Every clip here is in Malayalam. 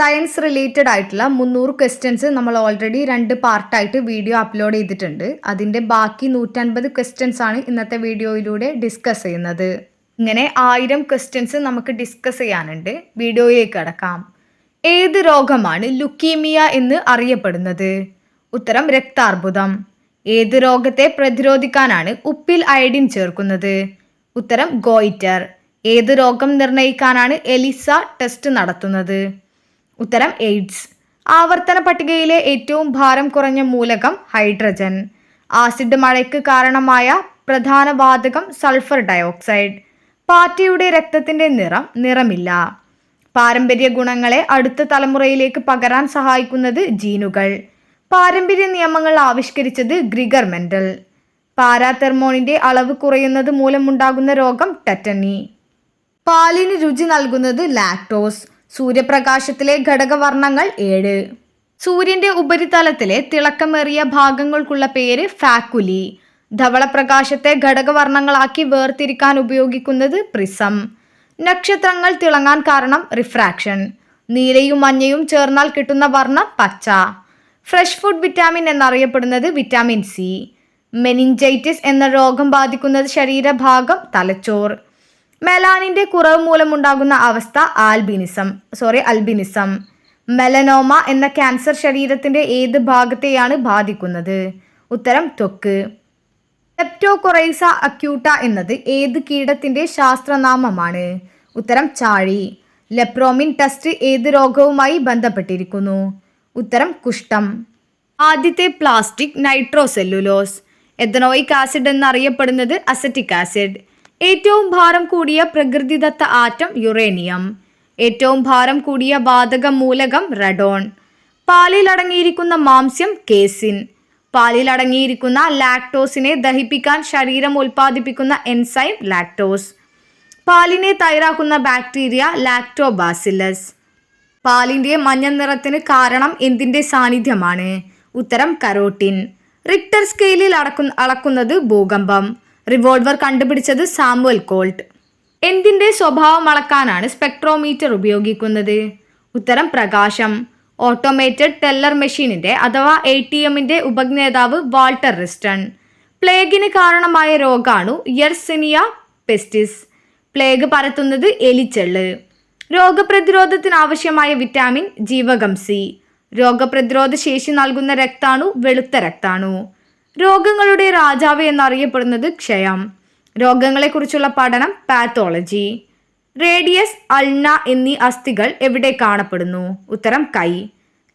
സയൻസ് റിലേറ്റഡ് ആയിട്ടുള്ള മുന്നൂറ് ക്വസ്റ്റ്യൻസ് നമ്മൾ ഓൾറെഡി രണ്ട് പാർട്ടായിട്ട് വീഡിയോ അപ്ലോഡ് ചെയ്തിട്ടുണ്ട്. അതിന്റെ ബാക്കി നൂറ്റൻപത് ക്വസ്റ്റ്യൻസ് ആണ് ഇന്നത്തെ വീഡിയോയിലൂടെ ഡിസ്കസ് ചെയ്യുന്നത്. ഇങ്ങനെ ആയിരം ക്വസ്റ്റ്യൻസ് നമുക്ക് ഡിസ്കസ് ചെയ്യാനുണ്ട്. വീഡിയോയിലേക്ക് കടക്കാം. ഏത് രോഗമാണ് ലുക്കീമിയ എന്ന് അറിയപ്പെടുന്നത്? ഉത്തരം രക്താർബുദം. ഏത് രോഗത്തെ പ്രതിരോധിക്കാനാണ് ഉപ്പിൽ അയഡിൻ ചേർക്കുന്നത്? ഉത്തരം ഗോയിറ്റർ. ഏത് രോഗം നിർണയിക്കാനാണ് എലിസ ടെസ്റ്റ് നടത്തുന്നത്? ഉത്തരം എയ്ഡ്സ്. ആവർത്തന പട്ടികയിലെ ഏറ്റവും ഭാരം കുറഞ്ഞ മൂലകം ഹൈഡ്രജൻ. ആസിഡ് മഴയ്ക്ക് കാരണമായ പ്രധാന വാതകം സൾഫർ ഡയോക്സൈഡ്. പാറ്റയുടെ രക്തത്തിന്റെ നിറം നിറമില്ല. പാരമ്പര്യ ഗുണങ്ങളെ അടുത്ത തലമുറയിലേക്ക് പകരാൻ സഹായിക്കുന്നത് ജീനുകൾ. പാരമ്പര്യ നിയമങ്ങൾ ആവിഷ്കരിച്ചത് ഗ്രിഗർ മെൻഡൽ. പാരാതെർമോണിന്റെ അളവ് കുറയുന്നത് മൂലമുണ്ടാകുന്ന രോഗം ടെറ്റനി. പാലിന് രുചി നൽകുന്നത് ലാക്ടോസ്. സൂര്യപ്രകാശത്തിലെ ഘടകവർണങ്ങൾ ഏഴ്. സൂര്യന്റെ ഉപരിതലത്തിലെ തിളക്കമേറിയ ഭാഗങ്ങൾക്കുള്ള പേര് ഫാക്കുലി. ധവളപ്രകാശത്തെ ഘടകവർണങ്ങളാക്കി വേർതിരിക്കാൻ ഉപയോഗിക്കുന്നത് പ്രിസം. നക്ഷത്രങ്ങൾ തിളങ്ങാൻ കാരണം റിഫ്രാക്ഷൻ. നീലയും മഞ്ഞയും ചേർന്നാൽ കിട്ടുന്ന വർണം പച്ച. ഫ്രഷ് ഫുഡ് വിറ്റാമിൻ എന്നറിയപ്പെടുന്നത് വിറ്റാമിൻ സി. മെനിഞ്ചൈറ്റിസ് എന്ന രോഗം ബാധിക്കുന്നത് ശരീരഭാഗം തലച്ചോർ. മെലാനിന്റെ കുറവ് മൂലമുണ്ടാകുന്ന അവസ്ഥ ആൽബിനിസം. Sorry albinism. മെലനോമ എന്ന ക്യാൻസർ ശരീരത്തിന്റെ ഏത് ഭാഗത്തെയാണ് ബാധിക്കുന്നത്? ഉത്തരം ത്വക്ക്. ലെപ്റ്റോകൊറൈസ അക്യൂട്ട എന്നത് ഏത് കീടത്തിന്റെ ശാസ്ത്രനാമമാണ്? ഉത്തരം ചാഴി. ലെപ്രോമിൻ ടെസ്റ്റ് ഏത് രോഗവുമായി ബന്ധപ്പെട്ടിരിക്കുന്നു? ഉത്തരം കുഷ്ഠം. ആദ്യത്തെ പ്ലാസ്റ്റിക് നൈട്രോസെല്ലുലോസ് എഥനോയിക് ആസിഡ് എന്നറിയപ്പെടുന്നത് അസറ്റിക് ആസിഡ് ഏറ്റവും ഭാരം കൂടിയ പ്രകൃതിദത്ത ആറ്റം യുറേനിയം. ഏറ്റവും ഭാരം കൂടിയ വാതക മൂലകം റഡോൺ. പാലിൽ അടങ്ങിയിരിക്കുന്ന മാംസ്യം കേസിൻ. പാലിൽ അടങ്ങിയിരിക്കുന്ന ലാക്ടോസിനെ ദഹിപ്പിക്കാൻ ശരീരം ഉൽപ്പാദിപ്പിക്കുന്ന എൻസൈം ലാക്ടോസ്. പാലിനെ തയ്യാറാക്കുന്ന ബാക്ടീരിയ ലാക്ടോബാസിലസ്. പാലിന്റെ മഞ്ഞ നിറത്തിന് കാരണം എന്തിന്റെ സാന്നിധ്യമാണ്? ഉത്തരം കരോട്ടിൻ. റിക്ടർ സ്കെയിലിൽ അടക്കുന്ന അളക്കുന്നത് ഭൂകമ്പം. റിവോൾവർ കണ്ടുപിടിച്ചത് സാമുവൽ കോൾട്ട്. എന്തിന്റെ സ്വഭാവം അളക്കാനാണ് സ്പെക്ട്രോമീറ്റർ ഉപയോഗിക്കുന്നത്? ഉത്തരം പ്രകാശം. ഓട്ടോമേറ്റഡ് ടെല്ലർ മെഷീനിന്റെ അഥവാ എ ടി എമ്മിന്റെ ഉപജ്ഞേതാവ് വാൾട്ടർ റിസ്റ്റൺ. പ്ലേഗിന് കാരണമായ രോഗാണു യർസിനിയ പെസ്റ്റിസ്. പ്ലേഗ് പരത്തുന്നത് എലിച്ചെള്ള്. രോഗപ്രതിരോധത്തിന് ആവശ്യമായ വിറ്റാമിൻ ജീവകം സി. രോഗപ്രതിരോധ ശേഷി നൽകുന്ന രക്താണു വെളുത്ത രക്താണു. രോഗങ്ങളുടെ രാജാവ് എന്നറിയപ്പെടുന്നത് ക്ഷയം. രോഗങ്ങളെക്കുറിച്ചുള്ള പഠനം പാത്തോളജി റേഡിയസ് അൾന എന്നീ അസ്ഥികൾ എവിടെ കാണപ്പെടുന്നു? ഉത്തരം കൈ.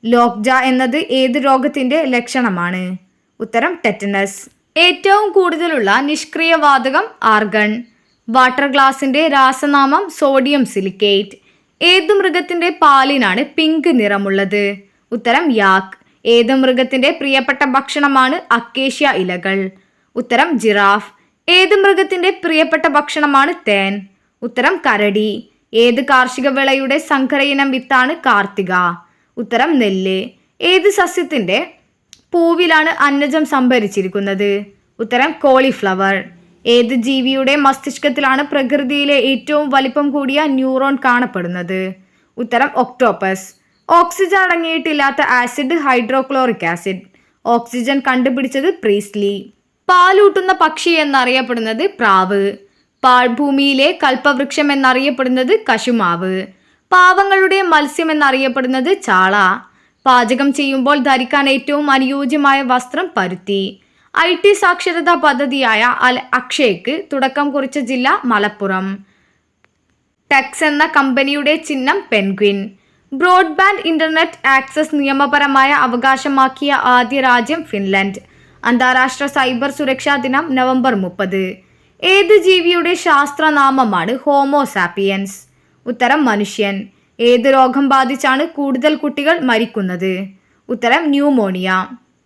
ലോക്ജ എന്നത് ഏത് രോഗത്തിന്റെ ലക്ഷണമാണ്? ഉത്തരം ടെറ്റനസ് ഏറ്റവും കൂടുതലുള്ള നിഷ്ക്രിയ വാതകം ആർഗൺ വാട്ടർ ഗ്ലാസിന്റെ രാസനാമം സോഡിയം സിലിക്കേറ്റ് ഏത് മൃഗത്തിന്റെ പാലിനാണ് പിങ്ക് നിറമുള്ളത്? ഉത്തരം യാക്ക് ഏത് മൃഗത്തിന്റെ പ്രിയപ്പെട്ട ഭക്ഷണമാണ് അക്കേഷ്യ ഇലകൾ? ഉത്തരം ജിറാഫ്. ഏത് മൃഗത്തിന്റെ പ്രിയപ്പെട്ട ഭക്ഷണമാണ് തേൻ? ഉത്തരം കരടി. ഏത് കാർഷിക വിളയുടെ സങ്കര ഇനം വിത്താണ് കാർത്തിക? ഉത്തരം നെല്ല്. ഏത് സസ്യത്തിന്റെ പൂവിലാണ് അന്നജം സംഭരിച്ചിരിക്കുന്നത്? ഉത്തരം കോളിഫ്ലവർ. ഏത് ജീവിയുടെ മസ്തിഷ്കത്തിലാണ് പ്രകൃതിയിലെ ഏറ്റവും വലിപ്പം കൂടിയ ന്യൂറോൺ കാണപ്പെടുന്നത്? ഉത്തരം ഒക്ടോപ്പസ്. ഓക്സിജൻ അടങ്ങിയിട്ടില്ലാത്ത ആസിഡ് ഹൈഡ്രോക്ലോറിക് ആസിഡ്. ഓക്സിജൻ കണ്ടുപിടിച്ചത് പ്രീസ്ലി. പാലൂട്ടുന്ന പക്ഷി എന്നറിയപ്പെടുന്നത് പ്രാവ്. പാഴ്ഭൂമിയിലെ കൽപ്പവൃക്ഷം എന്നറിയപ്പെടുന്നത് കശുമാവ്. പാവങ്ങളുടെ മത്സ്യം എന്നറിയപ്പെടുന്നത് ചാള. പാചകം ചെയ്യുമ്പോൾ ധരിക്കാൻ ഏറ്റവും അനുയോജ്യമായ വസ്ത്രം പരുത്തി. ഐ ടി സാക്ഷരതാ പദ്ധതിയായ അൽ അക്ഷയ്ക്ക് തുടക്കം കുറിച്ച ജില്ല മലപ്പുറം. ടെക്സ് എന്ന കമ്പനിയുടെ ചിഹ്നം പെൻഗ്വിൻ. ബ്രോഡ്ബാൻഡ് ഇന്റർനെറ്റ് ആക്സസ് നിയമപരമായ അവകാശമാക്കിയ ആദ്യ രാജ്യം ഫിൻലൻഡ്. അന്താരാഷ്ട്ര സൈബർ സുരക്ഷാ ദിനം നവംബർ മുപ്പത്. ഏത് ജീവിയുടെ ശാസ്ത്രനാമമാണ് ഹോമോസാപ്പിയൻസ് ഉത്തരം മനുഷ്യൻ. ഏത് രോഗം ബാധിച്ചാണ് കൂടുതൽ കുട്ടികൾ മരിക്കുന്നത്? ഉത്തരം ന്യൂമോണിയ.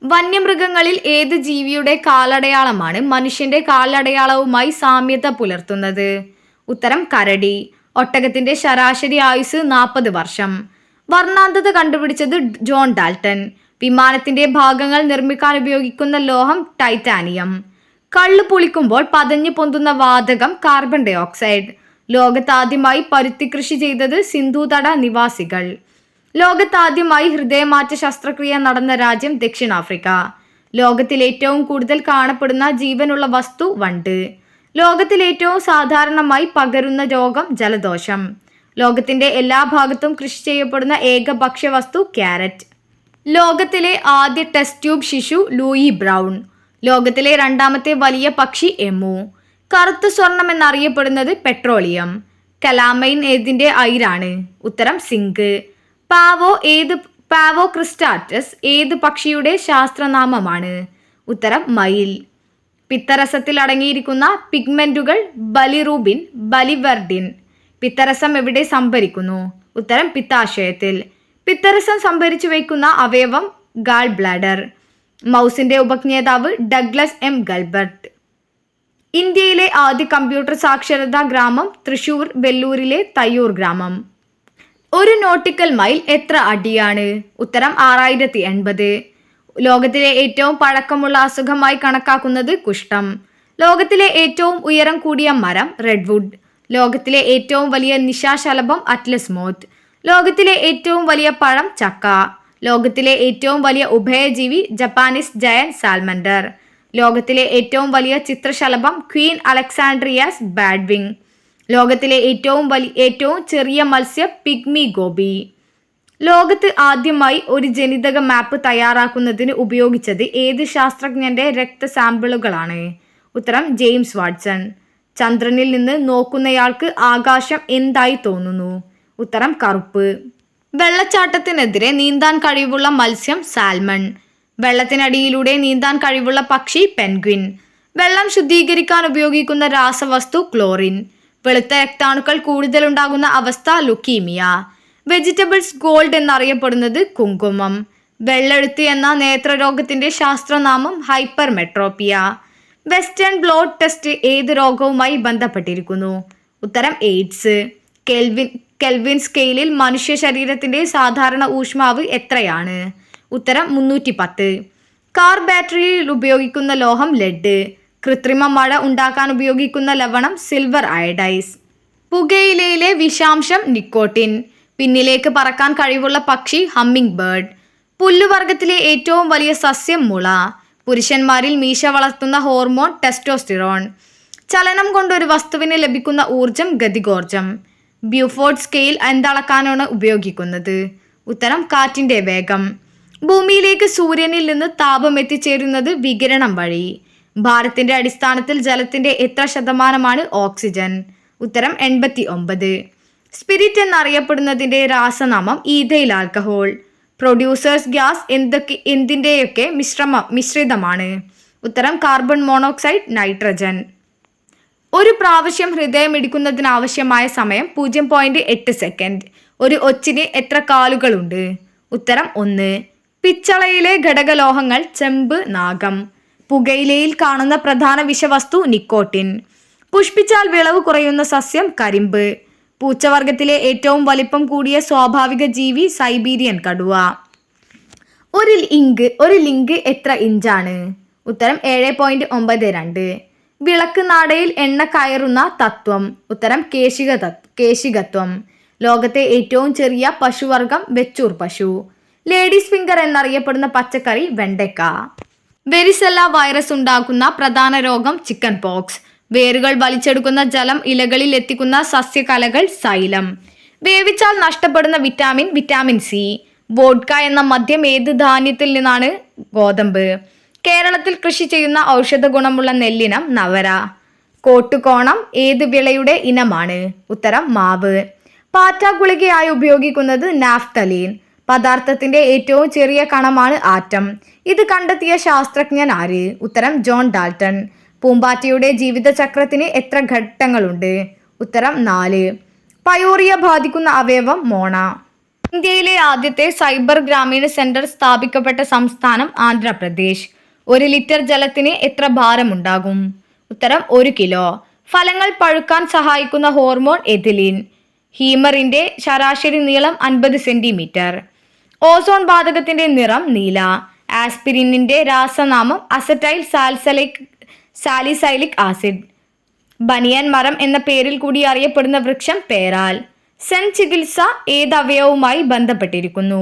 വന്യമൃഗങ്ങളിൽ ഏത് ജീവിയുടെ കാലടയാളമാണ് മനുഷ്യന്റെ കാലടയാളവുമായി സാമ്യത പുലർത്തുന്നത്? ഉത്തരം കരടി. ഒട്ടകത്തിന്റെ ശരാശരി ആയുസ് നാൽപ്പത് വർഷം. വർണാന്തത കണ്ടുപിടിച്ചത് ജോൺ ഡാൽട്ടൺ. വിമാനത്തിന്റെ ഭാഗങ്ങൾ നിർമ്മിക്കാൻ ഉപയോഗിക്കുന്ന ലോഹം ടൈറ്റാനിയം. കള്ളു പുളിക്കുമ്പോൾ പതഞ്ഞു പൊന്തുന്ന വാതകം കാർബൺ ഡൈ ഓക്സൈഡ് ലോകത്താദ്യമായി പരുത്തി കൃഷി ചെയ്തത് സിന്ധുതട നിവാസികൾ. ലോകത്താദ്യമായി ഹൃദയമാറ്റ ശസ്ത്രക്രിയ നടന്ന രാജ്യം ദക്ഷിണാഫ്രിക്ക. ലോകത്തിൽ ഏറ്റവും കൂടുതൽ കാണപ്പെടുന്ന ജീവനുള്ള വസ്തു വണ്ട്. ലോകത്തിൽ ഏറ്റവും സാധാരണമായി പകരുന്ന രോഗം ജലദോഷം. ലോകത്തിന്റെ എല്ലാ ഭാഗത്തും കൃഷി ചെയ്യപ്പെടുന്ന ഏക ഭക്ഷ്യവസ്തു ക്യാരറ്റ്. ലോകത്തിലെ ആദ്യ ടെസ്റ്റ് ട്യൂബ് ശിശു ലൂയി ബ്രൗൺ. ലോകത്തിലെ രണ്ടാമത്തെ വലിയ പക്ഷി എമു. കറുത്ത സ്വർണം എന്നറിയപ്പെടുന്നത് പെട്രോളിയം. കലാമൈൻ ഏതിന്റെ അയിരാണ്? ഉത്തരം സിങ്ക്. പാവോ ഏത് പാവോ ക്രിസ്റ്റാറ്റസ് ഏത് പക്ഷിയുടെ ശാസ്ത്രനാമമാണ്? ഉത്തരം മയിൽ. പിത്തരസത്തിൽ അടങ്ങിയിരിക്കുന്ന പിഗ്മെന്റുകൾ ബലിറൂബിൻ ബലിവർഡിൻ. പിത്തരസം എവിടെ സംഭരിക്കുന്നു? ഉത്തരം പിത്താശയത്തിൽ. പിത്തരസം സംഭരിച്ചു വയ്ക്കുന്ന അവയവം ഗാൾ ബ്ലാഡർ മൗസിന്റെ ഉപജ്ഞേതാവ് ഡഗ്ലസ് എം ഗൽബർട്ട്. ഇന്ത്യയിലെ ആദ്യ കമ്പ്യൂട്ടർ സാക്ഷരതാ ഗ്രാമം തൃശൂർ വെല്ലൂരിലെ തയ്യൂർ ഗ്രാമം. ഒരു നോട്ടിക്കൽ മൈൽ എത്ര അടിയാണ്? ഉത്തരം ആറായിരത്തി എൺപത് ലോകത്തിലെ ഏറ്റവും പഴക്കമുള്ള അസുഖമായി കണക്കാക്കുന്നത് കുഷ്ഠം. ലോകത്തിലെ ഏറ്റവും ഉയരം കൂടിയ മരം റെഡ്വുഡ്. ലോകത്തിലെ ഏറ്റവും വലിയ നിശാശലഭം അറ്റ്ലസ് മോത്ത്. ലോകത്തിലെ ഏറ്റവും വലിയ പഴം ചക്ക. ലോകത്തിലെ ഏറ്റവും വലിയ ഉഭയജീവി ജപ്പാനീസ് ജയൻ സാൽമൻഡർ ലോകത്തിലെ ഏറ്റവും വലിയ ചിത്രശലഭം ക്വീൻ അലക്സാൻഡ്രിയാസ് ബാഡ്വിങ്. ലോകത്തിലെ ഏറ്റവും വലിയ ഏറ്റവും ചെറിയ മത്സ്യം പിഗ്മി ഗോബി. ലോകത്ത് ആദ്യമായി ഒരു ജനിതക മാപ്പ് തയ്യാറാക്കുന്നതിന് ഉപയോഗിച്ചത് ഏത് ശാസ്ത്രജ്ഞന്റെ രക്തസാമ്പിളുകളാണ്? ഉത്തരം ജെയിംസ് വാട്സൺ. ചന്ദ്രനിൽ നിന്ന് നോക്കുന്നയാൾക്ക് ആകാശം എന്തായി തോന്നുന്നു? ഉത്തരം കറുപ്പ്. വെള്ളച്ചാട്ടത്തിനെതിരെ നീന്താൻ കഴിവുള്ള മത്സ്യം സാൽമൺ. വെള്ളത്തിനടിയിലൂടെ നീന്താൻ കഴിവുള്ള പക്ഷി പെൻഗ്വിൻ. വെള്ളം ശുദ്ധീകരിക്കാൻ ഉപയോഗിക്കുന്ന രാസവസ്തു ക്ലോറിൻ. വെളുത്ത രക്താണുക്കൾ കൂടുതലുണ്ടാകുന്ന അവസ്ഥ ലുക്കീമിയ. വെജിറ്റബിൾസ് ഗോൾഡ് എന്നറിയപ്പെടുന്നത് കുങ്കുമം. വെള്ളെഴുത്ത് എന്ന നേത്രരോഗത്തിന്റെ ശാസ്ത്രനാമം hypermetropia western blot test ഏത് രോഗവുമായി ബന്ധപ്പെട്ടിരിക്കുന്നു? ഉത്തരം എയ്ഡ്സ്. കെൽവിൻ കെൽവിൻ സ്കെയിലിൽ മനുഷ്യ ശരീരത്തിന്റെ സാധാരണ ഊഷ്മാവ് എത്രയാണ്? ഉത്തരം മുന്നൂറ്റി പത്ത് കാർ ബാറ്ററിയിൽ ഉപയോഗിക്കുന്ന ലോഹം ലെഡ്. കൃത്രിമ മഴ ഉണ്ടാക്കാൻ ഉപയോഗിക്കുന്ന ലവണം സിൽവർ അയഡൈസ്. പുകയിലയിലെ വിഷാംശം നിക്കോട്ടിൻ. പിന്നിലേക്ക് പറക്കാൻ കഴിവുള്ള പക്ഷി ഹമ്മിങ് ബേർഡ്. പുല്ലുവർഗത്തിലെ ഏറ്റവും വലിയ സസ്യം മുള. പുരുഷന്മാരിൽ മീശ വളർത്തുന്ന ഹോർമോൺ ടെസ്റ്റോസ്റ്റിറോൺ. ചലനം കൊണ്ട് ഒരു വസ്തുവിന് ലഭിക്കുന്ന ഊർജം ഗതികോർജം ബ്യൂഫോർഡ് സ്കെയിൽ എന്തളക്കാനാണ് ഉപയോഗിക്കുന്നത്. ഉത്തരം കാറ്റിന്റെ വേഗം. ഭൂമിയിലേക്ക് സൂര്യനിൽ നിന്ന് താപം എത്തിച്ചേരുന്നത് വികിരണം വഴി. ഭാരത്തിന്റെ അടിസ്ഥാനത്തിൽ ജലത്തിന്റെ എത്ര ശതമാനമാണ് ഓക്സിജൻ? ഉത്തരം എൺപത്തി ഒമ്പത് സ്പിരിറ്റ് എന്നറിയപ്പെടുന്നതിന്റെ രാസനാമം ഈഥൈൽ ആൽക്കഹോൾ. പ്രൊഡ്യൂസേഴ്സ് ഗ്യാസ് എന്തൊക്കെ എന്തിന്റെയൊക്കെ മിശ്രമ മിശ്രിതമാണ്? ഉത്തരം കാർബൺ മോണോക്സൈഡ് നൈട്രജൻ ഒരു പ്രാവശ്യം ഹൃദയം ഇടിക്കുന്നതിനാവശ്യമായ സമയം പൂജ്യം പോയിന്റ് എട്ട് സെക്കൻഡ് ഒരു ഒച്ചിന് എത്ര കാലുകളുണ്ട്? ഉത്തരം ഒന്ന്. പിച്ചളയിലെ ഘടകലോഹങ്ങൾ ചെമ്പ് നാഗം. പുകയിലയിൽ കാണുന്ന പ്രധാന വിഷവസ്തു നിക്കോട്ടിൻ. പുഷ്പിച്ചാൽ വിളവ് കുറയുന്ന സസ്യം കരിമ്പ്. പൂച്ചവർഗത്തിലെ ഏറ്റവും വലിപ്പം കൂടിയ സ്വാഭാവിക ജീവി സൈബീരിയൻ കടുവ. ഒരു ലിങ്ക് ഒരു ലിങ്ക് എത്ര ഇഞ്ചാണ്? ഉത്തരം ഏഴ് പോയിന്റ് ഒമ്പത് രണ്ട്. വിളക്ക് നാടയിൽ എണ്ണ കയറുന്ന തത്വം. ഉത്തരം കേശിക കേശികത്വം. ലോകത്തെ ഏറ്റവും ചെറിയ പശുവർഗം വെച്ചൂർ പശു. ലേഡീസ് ഫിംഗർ എന്നറിയപ്പെടുന്ന പച്ചക്കറി വെണ്ടയ്ക്ക. വെരിസെല്ല വൈറസ് ഉണ്ടാക്കുന്ന പ്രധാന രോഗം ചിക്കൻ പോക്സ്. വേരുകൾ വലിച്ചെടുക്കുന്ന ജലം ഇലകളിൽ എത്തിക്കുന്ന സസ്യകലകൾ സൈലം. വേവിച്ചാൽ നഷ്ടപ്പെടുന്ന വിറ്റാമിൻ വിറ്റാമിൻ സി. വോഡ്ക എന്ന മദ്യം ഏത് ധാന്യത്തിൽ നിന്നാണ്? ഗോതമ്പ്. കേരളത്തിൽ കൃഷി ചെയ്യുന്ന ഔഷധ ഗുണമുള്ള നെല്ലിനം നവര. കോട്ടുകോണം ഏത് വിളയുടെ ഇനമാണ്? ഉത്തരം മാവ്. പാറ്റ ഗുളികയായി ഉപയോഗിക്കുന്നത് നാഫ്തലീൻ. പദാർത്ഥത്തിന്റെ ഏറ്റവും ചെറിയ കണമാണ് ആറ്റം. ഇത് കണ്ടെത്തിയ ശാസ്ത്രജ്ഞൻ ആര്? ഉത്തരം ജോൺ ഡാൽട്ടൺ. പൂമ്പാറ്റയുടെ ജീവിതചക്രത്തിന് എത്ര ഘട്ടങ്ങളുണ്ട്? ഉത്തരം നാല്. പയോറിയ ബാധിക്കുന്ന അവയവം മോണ. ഇന്ത്യയിലെ ആദ്യത്തെ സൈബർ ഗ്രാമീണ സെന്റർ സ്ഥാപിക്കപ്പെട്ട സംസ്ഥാനം ആന്ധ്രാപ്രദേശ്. ഒരു ലിറ്റർ ജലത്തിന് എത്ര ഭാരമുണ്ടാകും? ഉത്തരം ഒരു കിലോ. ഫലങ്ങൾ പഴുക്കാൻ സഹായിക്കുന്ന ഹോർമോൺ എഥിലിൻ. ഹീമറിന്റെ ശരാശരി നീളം അൻപത് സെന്റിമീറ്റർ. ഓസോൺ വാതകത്തിന്റെ നിറം നീല. ആസ്പിരിനിന്റെ രാസനാമം acetyl salicylic salicylic acid. Banyan മരം എന്ന പേരിൽ കൂടി അറിയപ്പെടുന്ന വൃക്ഷം പേരാൽ. സെൻ ചികിത്സ ഏത് അവയവുമായി ബന്ധപ്പെട്ടിരിക്കുന്നു.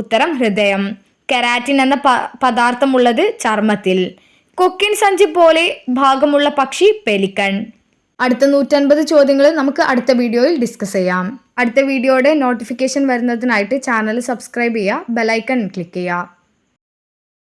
ഉത്തരം ഹൃദയം. കെരാറ്റിൻ എന്ന പ പദാർത്ഥമുള്ളത് ചർമ്മത്തിൽ. കൊക്കിൻ സഞ്ചി പോലെ ഭാഗമുള്ള പക്ഷി പെലിക്കൺ. അടുത്ത നൂറ്റൻപത് ചോദ്യങ്ങൾ നമുക്ക് അടുത്ത വീഡിയോയിൽ ഡിസ്കസ് ചെയ്യാം. അടുത്ത വീഡിയോയുടെ നോട്ടിഫിക്കേഷൻ വരുന്നതിനായിട്ട് ചാനൽ സബ്സ്ക്രൈബ് ചെയ്യുക ബെലൈക്കൺ ക്ലിക്ക് ചെയ്യുക.